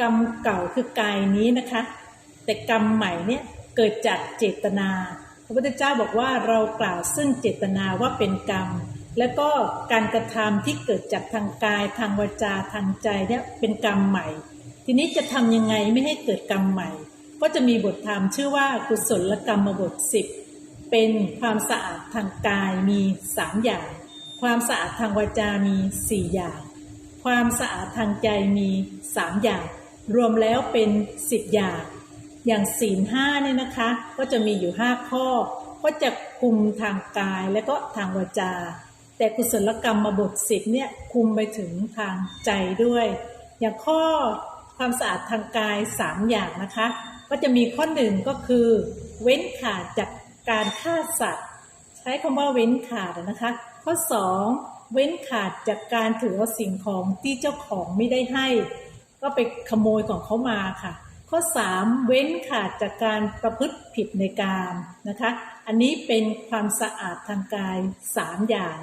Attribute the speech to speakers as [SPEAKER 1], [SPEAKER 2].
[SPEAKER 1] กรรมเก่าคือกายนี้นะคะ แต่กรรมใหม่เนี่ยเกิดจากเจตนา พระพุทธเจ้าบอกว่าเรากล่าวซึ่งเจตนาว่าเป็นกรรม แล้วก็การกระทำที่เกิดจากทางกายทางวาจาทางใจเนี่ยเป็นกรรมใหม่ ทีนี้จะทำยังไงไม่ให้เกิดกรรมใหม่ ก็จะมีบทธรรมชื่อว่ากุศลกรรมบทสิบเป็นความสะอาดทางกายมีสามอย่าง ความสะอาดทางวาจามีสี่อย่าง ความสะอาดทางใจมีสามอย่าง รวมแล้วเป็นสิบอย่าง อย่างศีลห้าเนี่ยนะคะ ก็จะมีอยู่ห้าข้อ ก็จะคุมทางกายและก็ทางวาจา แต่กุศลกรรมมาบทสิบเนี่ยคุมไปถึงทางใจด้วย อย่างข้อความสะอาดทางกายสามอย่างนะคะ ก็จะมีข้อหนึ่งก็คือ เว้นขาดจากการฆ่าสัตว์ ใช้คำว่าเว้นขาดนะคะ ข้อ2เว้นขาดจากการถือเอาสิ่งของที่เจ้าของไม่ได้ให้ ก็ไปขโมยของเขามาค่ะ ข้อ 3 เว้นขาดจากการประพฤติผิดในการนะคะ อันนี้เป็นความสะอาดทางกาย 3 อย่าง